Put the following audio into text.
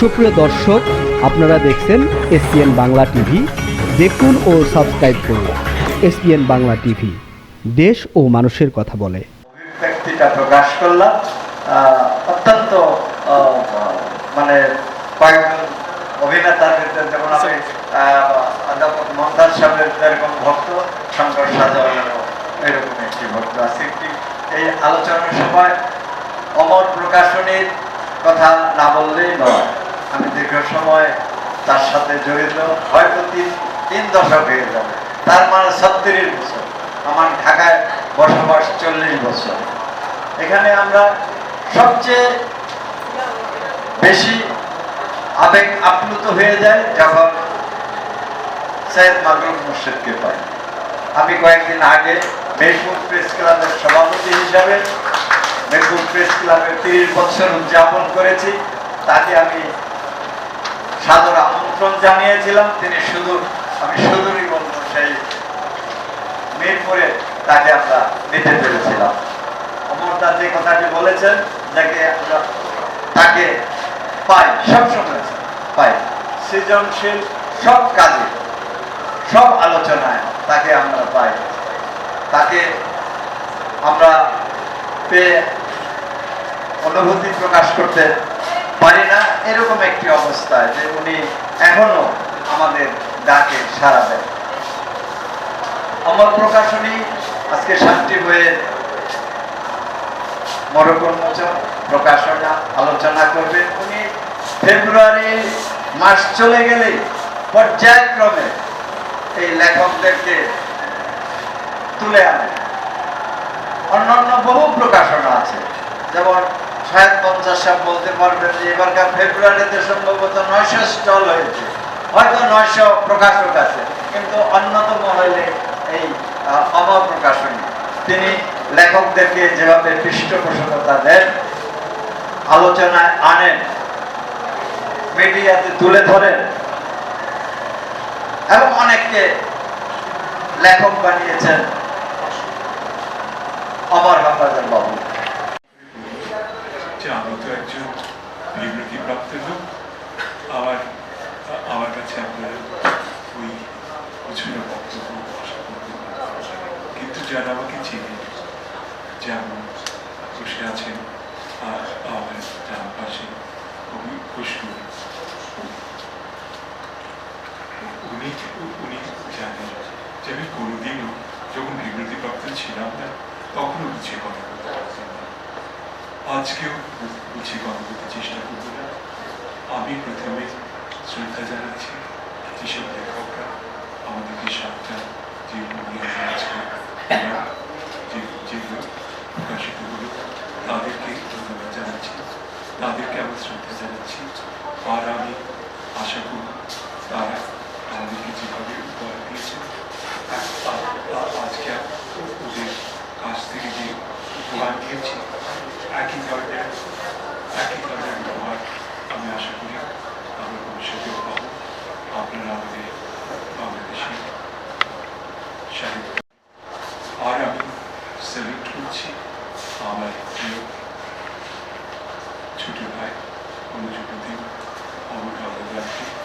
সুপ্রিয় দর্শক, আপনারা দেখছেন এসপিএন বাংলা টিভি। দেখুন ও সাবস্ক্রাইব করুন এসপিএন বাংলা টিভি। দেশ ও মানুষের কথা বলে। অভিব্যক্তিটা প্রকাশ করলাম। অত্যন্ত মানে অভিনেতাদের যেমন আমি অধ্যাপক সাহেবের যেরকম ভক্ত, শঙ্কর সাজাওয়ালেরও এরকম একটি ভক্ত আছে। এই আলোচনার সময় অমর প্রকাশনীর কথা না বললেই নয়। আমি দীর্ঘ সময় তার সাথে জড়িত, হয়তো তিন তিন দশক হয়ে যাবে। তার মানে ছত্রিশ বছর। আমার ঢাকায় বসবাস চল্লিশ বছর। এখানে আমরা সবচেয়ে বেশি আবেগ আপ্লুত হয়ে যায় যখন সৈয়দ মাগরুম মুর্শিদকে পাই। আমি কয়েকদিন আগে মেহবুব প্রেস ক্লাবের সভাপতি হিসাবে মেহবুব প্রেস ক্লাবের তিরিশ বছর উদযাপন করেছি। তাকে আমি সাদর আমন্ত্রণ জানিয়েছিলাম, তিনি শুধু আমি শুধুই বলব, সেই মিরপুরে তাকে আমরা নিতে পেরেছিলাম। অমরদা যে কথাটি বলেছেন, যাকে আমরা তাকে পাই, সবসময় পাই, সৃজনশীল সব কাজে, সব আলোচনায় তাকে আমরা পাই। তাকে আমরা পেয়ে অনুভূতি প্রকাশ করতে পারি না, এরকম একটি অবস্থায় যে উনি এখনও আমাদের ডাকে সাড়া দেন। অমর প্রকাশনী আজকে শান্তি বইয়ের মরকোন্মোচন প্রকাশনা, আলোচনা করবেন উনি ফেব্রুয়ারি মাস চলে গেলে পর্যায়ক্রমে এই লেখকদেরকে তুলে আনে। অন্যান্য বহু প্রকাশনা আছে, যেমন সাহেব পঞ্চাশ সাহেব বলতে পারবেন যে এবারকার ফেব্রুয়ারিতে সম্ভবত নয়শো স্টল হয়েছে। হয়তো নয়শো প্রকাশক আছে, কিন্তু অন্যতম হইলে এই অমর প্রকাশনী তিনি লেখকদেরকে যেভাবে পৃষ্ঠপোষকতা দেন, আলোচনায় আনেন, মিডিয়াতে তুলে ধরেন, এবং অনেককে লেখক বানিয়েছেন, অমর হাফাজার বাবু। যে আমি তো একজন বিবৃতিপ্রাপ্ত লোক। আমার আমার কাছে আপনার ওই পিছনে বক্তব্য আশা করতে কিন্তু যারা আমাকে চিনি যেমন বসে আছেন, আর আমার ডান পাশে কবি খুশবু উনি উনি জানেন যে আমি কোনোদিনও যখন বিবৃতিপ্রাপ্ত ছিলাম না, তখনও গুছিয়ে কথা বলতে পারতাম না। আজকেও গুছিয়ে কথা চেষ্টা করব না। আমি প্রথমে শ্রদ্ধা জানাচ্ছি যেসব লেখকরা, আমাদেরকে সাতটা যে আজকে যেগুলো প্রকাশিত হলো তাদেরকে ধন্যবাদ জানাচ্ছি। তাদেরকে আমার শ্রদ্ধা জানাচ্ছি। আর আমি আশা করব তারা পর্যায়ে এক এক পর্যায়ে ব্যবহার আমি আশা করি আমরা ভবিষ্যতেও পাবো আপনারা আমাদের বাংলাদেশে সাহিত্য আর আমি সেলেক্ট করছি আমার প্রিয় ছোট ভাই অনুযোগ দিন অমর অবদানকে